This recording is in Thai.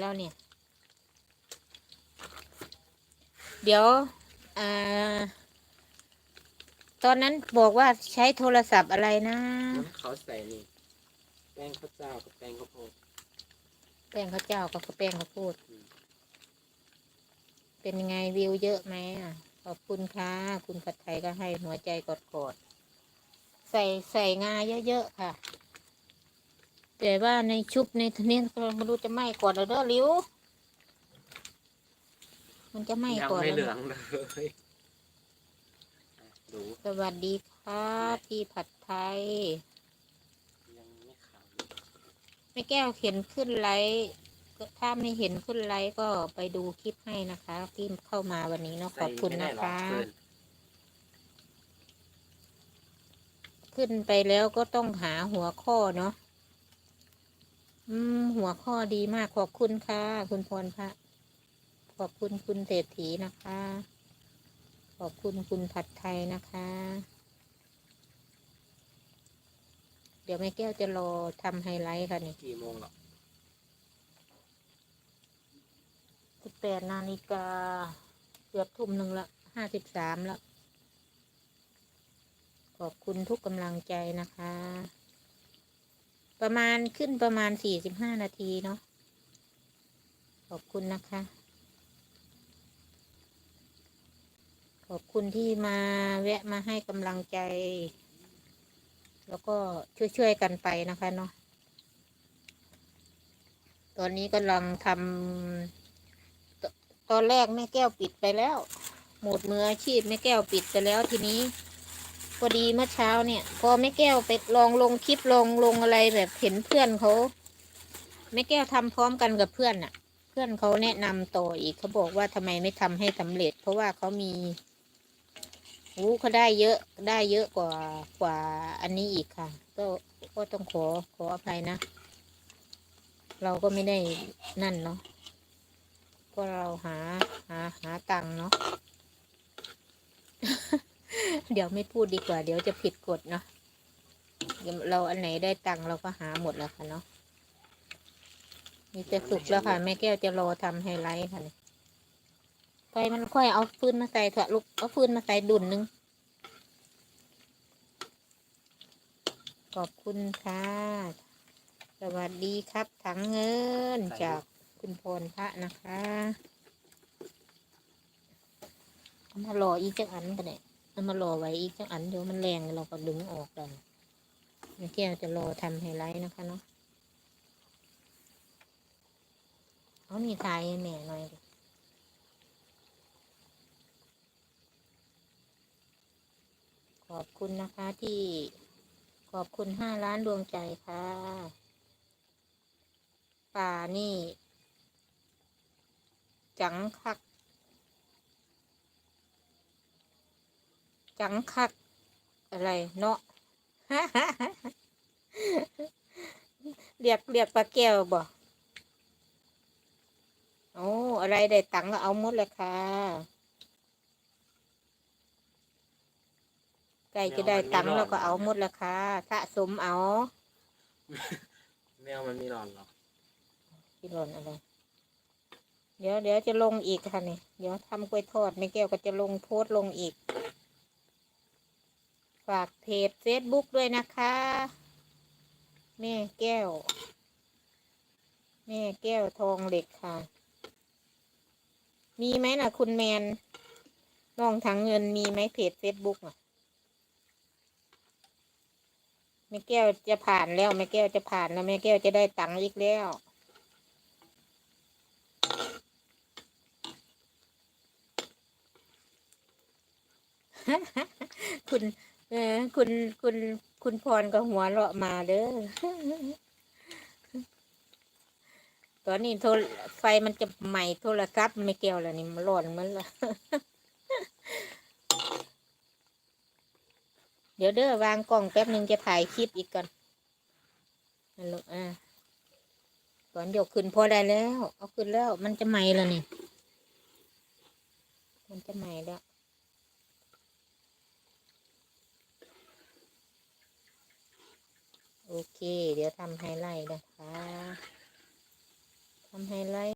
แล้วเนี่ย เดี๋ยวอ่าตอนนั้นบอกว่าใช้โทรศัพท์อะไรนะน้ำเขาใส่นี่แป้งข้าวเจ้ากับแป้งข้าวโพดแป้งข้าวเจ้ากับแป้งข้าวโพดอืมเป็นยังไงวิวเยอะไหมอะขอบคุณค่ะ คุณผัดไทยก็ให้หัวใจกอดๆใส่ใส่งาเยอะๆค่ะ แต่ว่าในชุบในทนี้ก็ไม่รู้จะไหม้ก่อนหรือเด้อริ้ว มันจะไหม้ยังก่อนไม่แล้วเหลืนะองเลยอะดูสวัสดีครับพี่ผัดไทยยังไม่ขาวเลยแม่แก้วเห็นขึ้นไลฟ์ก็ถ้าไม่เห็นขึ้นไลฟ์ก็ไปดูคลิปให้นะคะที่เข้ามาวันนี้เนาะขอบคุณใส่ไม่นะได้หรอกคะเกินขึ้นไปแล้วก็ต้องหาหัวข้อเนาะ อืม หัวข้อดีมากขอบคุณค่ะ คุณพรพระ ขอบคุณคุณเศรษฐีนะคะ ขอบคุณคุณผัดไทยนะคะ เดี๋ยวแม่แก้วจะรอทำไฮไลท์ค่ะนี่กี่โมงหรอกสิบแปดนาฬิกาเกือบทุ่มหนึ่งละห้าสิบสามละ ขอบคุณทุกกำลังใจนะคะ ประมาณขึ้นประมาณสี่สิบห้านาทีเนาะขอบคุณนะคะ ขอบคุณที่มาแวะมาให้กำลังใจ แล้วก็ช่วยๆกันไปนะคะเนาะตอนนี้กำลังทำตอนแรกแม่แก้วปิดไปแล้ว หมดมืออาชีพแม่แก้วปิดไปแล้วทีนี้ อดีเมื่อเช้าเนี่ย พอแม่แก้วไปลองลงคลิปลงลงอะไรแบบเห็นเพื่อนเขาแม่แก้วทำพร้อมกันกับเพื่อนน่ะเพื่อนเขาแนะนำต่ออีกเขาบอกว่าทำไมไม่ทำให้สำเร็จ เพราะว่าเขามีอู้เขาได้เยอะได้เยอะกว่ากว่าอันนี้อีกค่ะ ก็ก็ต้องขอขออภัยนะ เราก็ไม่ได้นั่นเนาะก็เราหาหาหาตังค์เนาะ เดี๋ยวไม่พูดดีกว่า เดี๋ยวจะผิดกฎเนาะเดี๋ยวเราอันไหนได้ตังค์เราก็หาหมดแล้วค่ะเนาะนี่จะสุกแล้วค่ะ แม่แก้วจะรอทำไฮไลท์ค่ะเนี่ยไฟมันค่อยเอาฟืนมาใส่เถอะลูกเอาฟืนมาใส่ดุนหนึง ขอบคุณค่ะ สวัสดีครับถังเงินจากคุณพรพระนะคะเอามารออีกจังอันกันเนี่ย เอามารอไว้อีกจังอันเดี๋ยวมันแรงเราก็ดึงออกเลยเมื่อกี้จะรอทำไฮไลท์นะคะเนาะเอานี่ทายให้แม่หน่อยดิขอบคุณนะคะที่ขอบคุณห้าล้านดวงใจค่ะ ป่านี่ จังคัก จังคักอะไรเนาะเรียกเรียกปลาแก้วบ่โอ้อะไรได้ตังค์ก็เอาหมดเลยค่ะใกล้จะได้ตังค์แล้วก็เอาหมดแล้วค่ะสะสมเอาแมวมันมีหลอนหรอกพี่หล่นอะไร เดี๋ยวเดี๋ยวจะลงอีกค่ะนี่ เดี๋ยวทำกล้วยทอดแม่แก้วก็จะลงโพสต์ลงอีก ฝากเพจเฟซบุ๊กด้วยนะคะ แม่แก้ว แม่แก้วทองเหล็กค่ะ มีไหมนะคุณแมนน้องถังเงินมีไหมเพจเฟซบุ๊กอะแม่แก้วจะผ่านแล้วแม่แก้วจะผ่านแล้วแม่แก้วจะได้ตังค์อีกแล้วคุณ เออคุณคุณคุณพรก็หัวเราะมาเด้อ ตอนนี้โทรไฟมันจะใหม่โทรศัพท์ไม่เกี่ยวแล้วนี่มันร้อนเหมันละเดี๋ยวเด้อวางกล้องแป๊บหนึ่งจะถ่ายคลิปอีกก่อนนั่นลูกอ่าก่อนยกขึ้นพอได้แล้ว เอาขึ้นแล้ว มันจะไหม้แล้วนี่ มันจะไหม้แล้ว โอเค เดี๋ยวทำไฮไลท์นะคะทำไฮไลท์